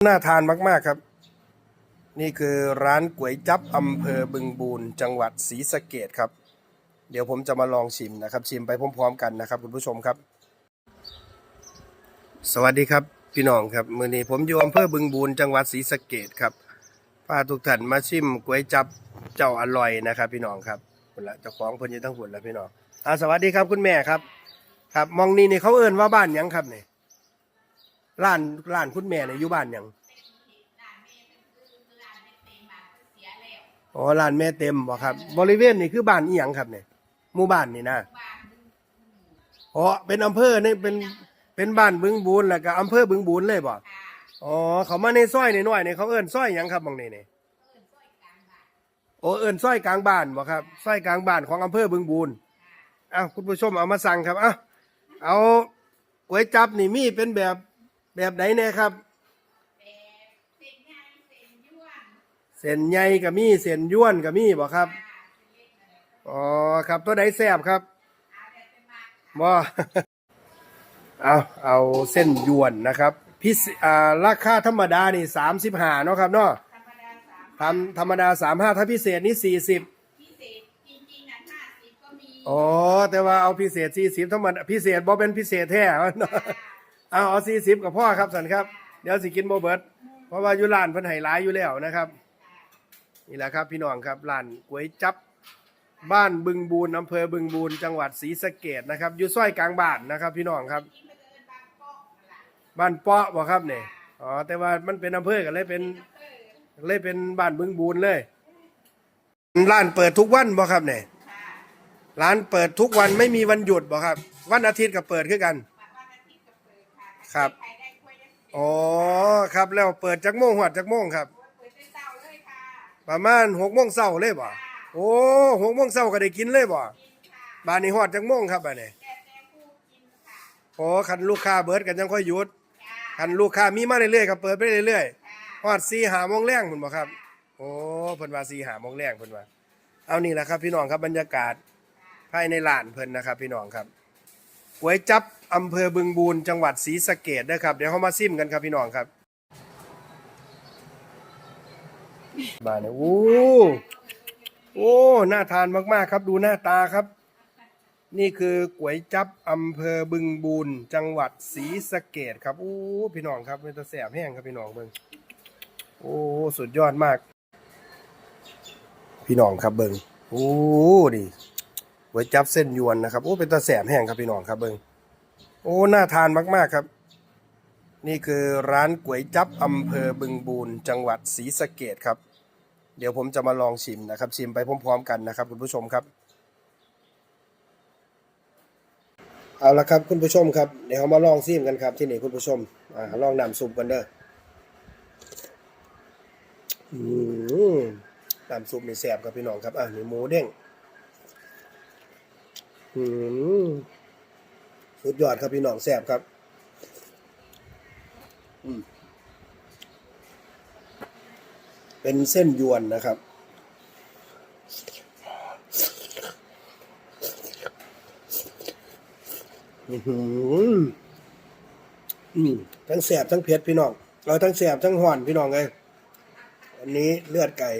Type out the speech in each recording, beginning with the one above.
น่าทานมากๆครับ นี่คือร้านก๋วยจับอำเภอบึงบูรจังหวัดศรีสะเกดครับ เดี๋ยวผมจะมาลองชิมนะครับ ชิมไปพร้อมๆกันนะครับ คุณผู้ชมครับ สวัสดีครับ พี่น้องครับมือนี้ผมอยู่อำเภอบึงบูรจังหวัดศรีสะเกดครับพาทุกท่านมาชิมก๋วยจับเจ้าอร่อยนะครับ พี่น้องครับคนละเจ้าของเพิ่นยู่ทั้งหุ่นแล้วพี่น้องอ่าสวัสดีครับคุณแม่ครับ ครับมองนี่นี่เขาเอิ่นว่าบ้านหยังครับเนี่ย ร้านร้านคุณแม่เนี่ยอยู่บ้านหยังอ๋อร้านแม่เต็มบ่ครับ บริเวณนี่คือบ้านอีหยังครับเนี่ยหมู่บ้านนี่นะอ๋อเป็นอำเภอนี่เป็นเป็นบ้านบึงบูนแล้วก็อำเภอบึงบูนเลยบ่อ๋อเขามาในซอยในน้อยๆนี่เขาเอิ้นซอยหยังครับบางนี่นี่ยโอ้เอิ้นซอยกลางบ้านบ่ครับซอยกลางบ้านของอำเภอบึงบูนอ้าวคุณผู้ชมเอามาสั่งครับอ้าวเอาก๋วยจับนี่มีเป็นแบบ แบบไหนแน่ครับ เส้นใหญ่ก็มีเส้นย้วนก็มีบ่ครับ อ๋อครับตัวไหนแซ่บครับบ่เอาเอาเส้นยวนนะครับพิเศษอ่าราคาธรรมดานี่สามสิบห้าเนาะครับเนาะทำธรรมดาสามห้าถ้าพิเศษนี่สี่สิบพิเศษจริงๆนะห้าสิบก็มีอ๋อแต่ว่าเอาพิเศษสี่สิบธรรมดาพิเศษบ่เป็นพิเศษแท้เนาะ เอาเอาสี่สิบกับพ่อครับสันครับ เดี๋ยวสิกินโบเบิร์ตเพราะว่าอยู่ร้านเพิ่นให้หลายอยู่แล้วนะครับนี่แหละครับพี่น้องครับร้านก๋วยจับบ้านบึงบูนอำเภอบึงบูนจังหวัดศรีสะเกดนะครับ อยู่ซอยกลางบ้านนะครับ พี่น้องครับ บ้านเปาะบ่ครับเนี่ยอ๋อแต่ว่ามันเป็นอำเภอกันเลยเป็นเลยเป็นบ้านบึงบูนเลย ร้านเปิดทุกวันบ่ครับเนี่ยร้านเปิดทุกวันไม่มีวันหยุดบ่ครับ วันอาทิตย์ก็เปิดคือกัน วันอาทิตย์ก็เปิด ค่ะครับใครได้คุยได้อ๋อครับแล้วเปิดจักโมงหอดจักโมงครับเปิดด้วยเต้าเลยค่ะประมาณหกโมงเช้าเลยบ่โอ้หกโมงเช้าก็ได้กินเลยบ่กินค่ะบ้านนี้หอดจักโมงครับบ้านนี้แต่แต่ผู้กินค่ะโอ้คันลูกค้าเบิดกันยังค่อยหยุดจ้าคันลูกค้ามีมาเรื่อยๆครับเปิดไปเรื่อยๆค่ะฮอดสี่หาโมงแรงพุ่นบ่ครับ โอ้เพิ่นว่าสี่หาโมงแรงเพิ่นว่าเอานี่แหละครับ พี่น้องครับบรรยากาศภายในร้านเพิ่นนะครับ พี่น้องครับ ก๋วยจับอำเภอบึงบูนจังหวัดศรีสะเกษนะครับ เดี๋ยวเฮามาซิมกันครับพี่น้องครับมาเนี่ยโอ้โอ้น่าทานมากๆครับ ดูหน้าตาครับ นี่คือก๋วยจับอำเภอบึงบูนจังหวัดศรีสะเกษครับโอ้พี่น้องครับเป็นตะแสบแห้งครับพี่น้องเบิ่งโอ้สุดยอดมาก พี่น้องครับเบิ่งโอ้ดิ ก๋วยจับเส้นยวนนะครับ โอ้ เป็นตะแสบแห้งครับพี่น้องครับเบิงโอ้ น่าทานมากๆครับ นี่คือร้านก๋วยจับอำเภอบึงบูนจังหวัดศรีสะเกษครับ เดี๋ยวผมจะมาลองชิมนะครับ ชิมไปพร้อมๆกันนะครับคุณผู้ชมครับ เอาละครับคุณผู้ชมครับ เดี๋ยวเรามาลองซิมกันครับที่นี่คุณผู้ชม อ่า ลองน้ำซุปกันเด้ออืมน้ำซุปนี่แซ่บครับพี่น้องครับ อ่านี่หมูเด้ง อืมสุดยอดครับพี่น้องแซ่บครับ อืมเป็นเส้นยวนนะครับ อือหืออืมทั้งแสบทั้งเผ็ดพี่น้อง เราทั้งแสบทั้งห่อนพี่น้องเลยอันนี้เลือดไก่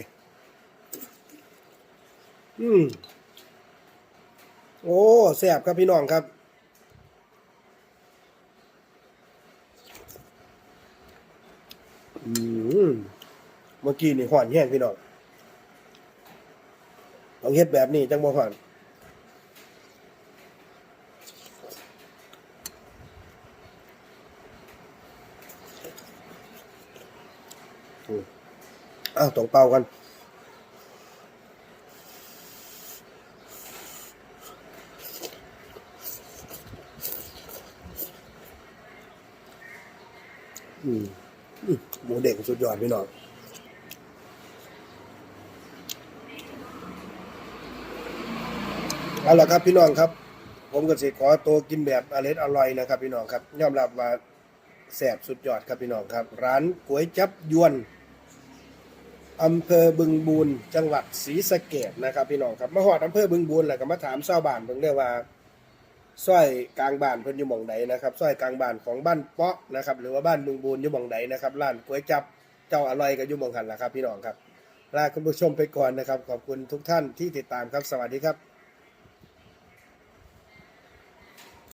อืม โอ้แสบครับพี่น้องครับ อืมเมื่อกี้นี่ห่อนแห้งพี่น้องลองเฮ็ดแบบนี้จังบ่ห่อนอ้าวตรงเป้ากัน อืมหมูเด็กสุดยอดพี่น้องเอาละครับพี่น้องครับ ผมก็สิขอตัวกินแบบอร่อยอร่อยนะครับ พี่น้องครับยอมรับว่าแซ่บสุดยอดครับพี่น้องครับ ร้านก๋วยจับยวนอำเภอบึงบูนจังหวัดศรีสะเกดนะครับ พี่น้องครับมาหอดอำเภอบึงบูนแล้วก็มาถามชาวบ้านเพิ่งได้ว่า ซอยกลางบ้านเพิ่นอยู่หม่องใดนะครับซอยกลางบ้านของบ้านเปาะนะครับ หรือว่าบ้านบึงบูนอยู่หม่องใดนะครับร้านก๋วยจับเจ้าอร่อยก็อยู่หม่องหันล่ะครับ พี่น้องครับลาคุณผู้ชมไปก่อนนะครับ ขอบคุณทุกท่านที่ติดตามครับสวัสดีครับ